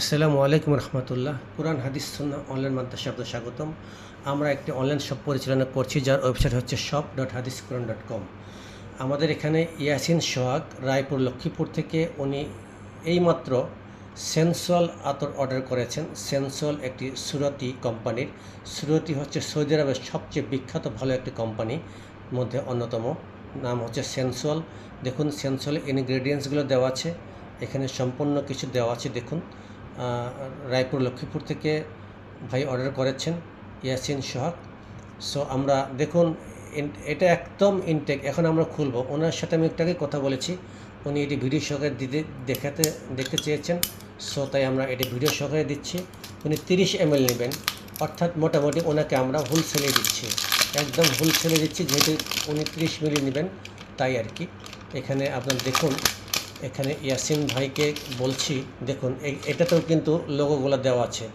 আসসালামু আলাইকুম রহমতুল্লাহ। কোরআন, হাদিস সুন্না অনলাইন মাদ্রাসা আপনাদের স্বাগতম। আমরা একটি অনলাইন শপ পরিচালনা করছি, যার ওয়েবসাইট হচ্ছে শপ ডট হাদিস কোরআন ডট কম আমাদের এখানে ইয়াসিন সোহাগ, রায়পুর, লক্ষ্মীপুর থেকে উনি এইমাত্র সেন্সুয়াল আতর অর্ডার করেছেন। সেন্সুয়াল একটি সুরতি কোম্পানির সুরতি হচ্ছে সৌদি আরবের সবচেয়ে বিখ্যাত ভালো একটি কোম্পানি মধ্যে অন্যতম। নাম হচ্ছে সেন্সুয়াল দেখুন সেন্সুয়াল ইনগ্রেডিয়েন্টসগুলো দেওয়া আছে। এখানে সম্পূর্ণ কিছু দেওয়া আছে, দেখুন। রায়পুর লক্ষ্মীপুর থেকে ভাই অর্ডার করেছেন ইয়াসিন সোহাগ সো আমরা দেখুন এটা একদম ইনটেক এখন আমরা খুলবো। ওনার সাথে আমি একটু আগে কথা বলেছি। উনি এটি ভিডিও সহকারে দিতে, দেখাতে, দেখতে চেয়েছেন। সো তাই আমরা এটি ভিডিও সহকারে দিচ্ছি। উনি তিরিশ এম নেবেন। অর্থাৎ মোটামুটি ওনাকে আমরা হোলসেলে দিচ্ছি। একদম হোলসেলে দিচ্ছি, যেহেতু উনি তিরিশ মিলি নেবেন, তাই আর কি। এখানে আপনার দেখুন এখানে ইয়াসিন ভাইকে বলছি, দেখুন এটাতেও কিন্তু লোগোগুলো দেওয়া আছে।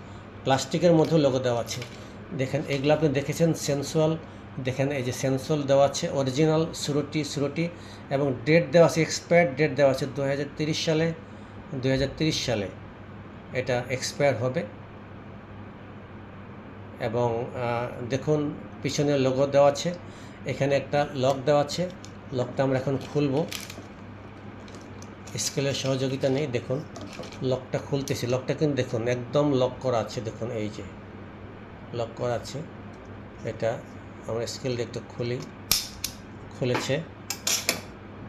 প্লাস্টিকের মধ্যেও লোগো দেওয়া আছে। দেখেন, এগুলো আপনি দেখেছেন? সেন্সুয়াল দেখেন, এই যে সেন্সুয়াল দেওয়া আছে অরিজিনাল সুরটি সুরটি, এবং ডেট দেওয়া আছে এক্সপায়ার ডেট দেওয়া আছে দু সালে। দু সালে এটা এক্সপায়ার হবে। এবং দেখুন, পিছনে লোগো দেওয়া আছে। এখানে একটা লক দেওয়া আছে। লকটা আমরা এখন খুলবো। স্কেলের সহযোগিতা নেই, দেখুন। লকটা খুলতেছি, লকটা কিন্তু দেখুন, একদম লক করা আছে, দেখুন এই যে। লক করা আছে, এটা আমরা স্কেল একটু খুলি। খুলেছে।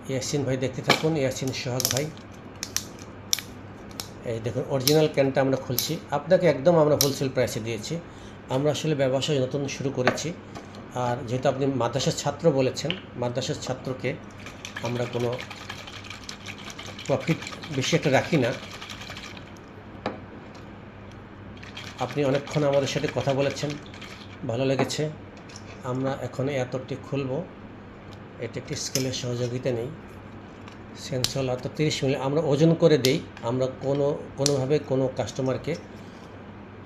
ইয়াসিন ভাই দেখতে থাকুন, ইয়াসিন সোহাগ ভাই। এই দেখুন অরিজিনাল ক্যানটা আমরা খুলছি। আপনাকে একদম আমরা হোলসেল প্রাইসে দিয়েছি। আমরা আসলে ব্যবসায় নতুন শুরু করেছি। আর যেহেতু আপনি মাদ্রাসার ছাত্র বলেছেন, মাদ্রাসার ছাত্রকে আমরা কোনো প্রফিট বেশি একটা রাখি না। আপনি অনেকক্ষণ আমাদের সাথে কথা বলেছেন, ভালো লেগেছে। আমরা এখন এই আতরটি খুলব। এটা একটি স্কেলের সহযোগিতা নেই। সেন্সল আতর তিরিশ মিলি, আমরা ওজন করে দেই। আমরা কোনো, কোনোভাবে কোনো কাস্টমারকে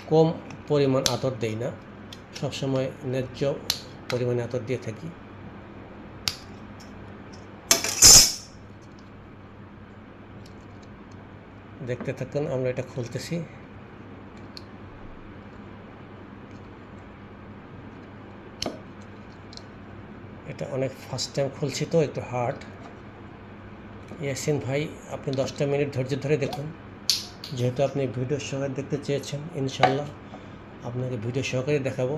কম পরিমাণ আতর দেই না। সবসময় ন্যায্য পরিমাণে আতর দিয়ে থাকি। দেখতে থাকুন, আমরা এটা খুলতেছি। এটা অনেক ফার্স্ট টাইম খুলছি তো, একটু হার্ড ইয়াসিন ভাই, আপনি দশটা মিনিট ধৈর্য ধরে দেখুন। যেহেতু আপনি ভিডিও সহকারে দেখতে চেয়েছেন ইনশাল্লাহ আপনাকে ভিডিও সহকারে দেখাবো।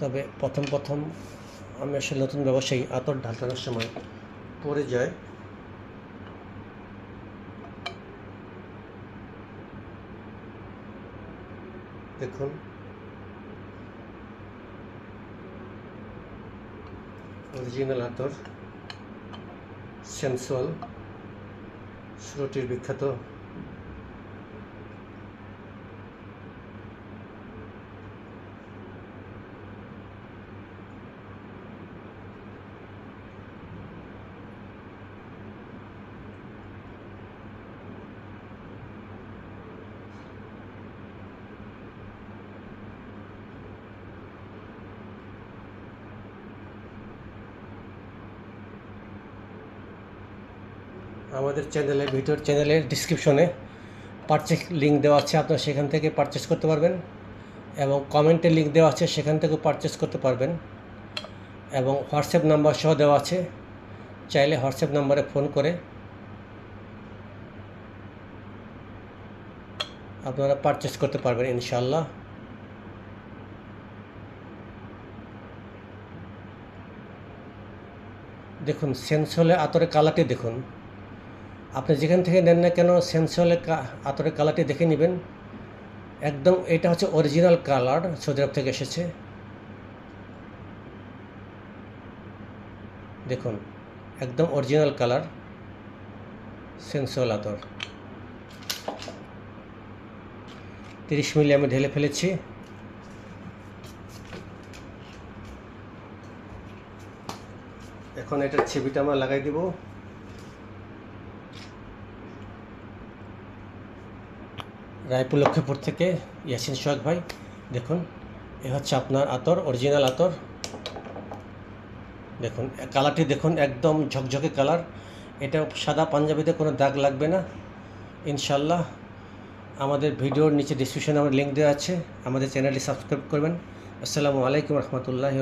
তবে প্রথম প্রথম আমি আসলে নতুন ব্যবসায়ী, আতর ঢালটানোর সময় পড়ে যায়। দেখুন। অরিজিনাল আতর সেন্সল শ্রুটির বিখ্যাত আমাদের চ্যানেলের ভিডিওর চ্যানেলের ডিসক্রিপশনে পারচেস লিঙ্ক দেওয়া আছে, আপনারা সেখান থেকে পারচেস করতে পারবেন এবং কমেন্টে লিঙ্ক দেওয়া আছে, সেখান থেকেও পারচেস করতে পারবেন এবং হোয়াটসঅ্যাপ নাম্বার সহ দেওয়া আছে, চাইলে হোয়াটসঅ্যাপ নাম্বারে ফোন করে আপনারা পারচেস করতে পারবেন ইনশাল্লাহ দেখুন সেন্সলে আতরে কালারটি দেখুন। আপনি যেখান থেকে নেন না কেন সেন্সলে আতরের কালারটি দেখে নেবেন। একদম এটা হচ্ছে অরিজিনাল কালার সৌদি আরব থেকে এসেছে। দেখুন, একদম অরিজিনাল কালার সেন্সুয়াল আতর। তিরিশ মিলি আমি ঢেলে ফেলেছি। এখন এটার ছবিটা আমরা লাগাই দিব। রায়পুর লক্ষ্মীপুর থেকে ইয়াসিন সোহাগ ভাই, দেখুন, এ হচ্ছে আপনার আতর অরিজিনাল আতর। দেখুন কালারটি দেখুন, একদম ঝকঝকে কালার এটা সাদা পাঞ্জাবিতে কোনো দাগ লাগবে না। ইনশাল্লাহ আমাদের ভিডিওর নিচে ডিসক্রিপশনে আমার লিঙ্ক দেওয়া আছে। আমাদের চ্যানেলটি সাবস্ক্রাইব করবেন। আসসালামু আলাইকুম রহমতুল্লাহি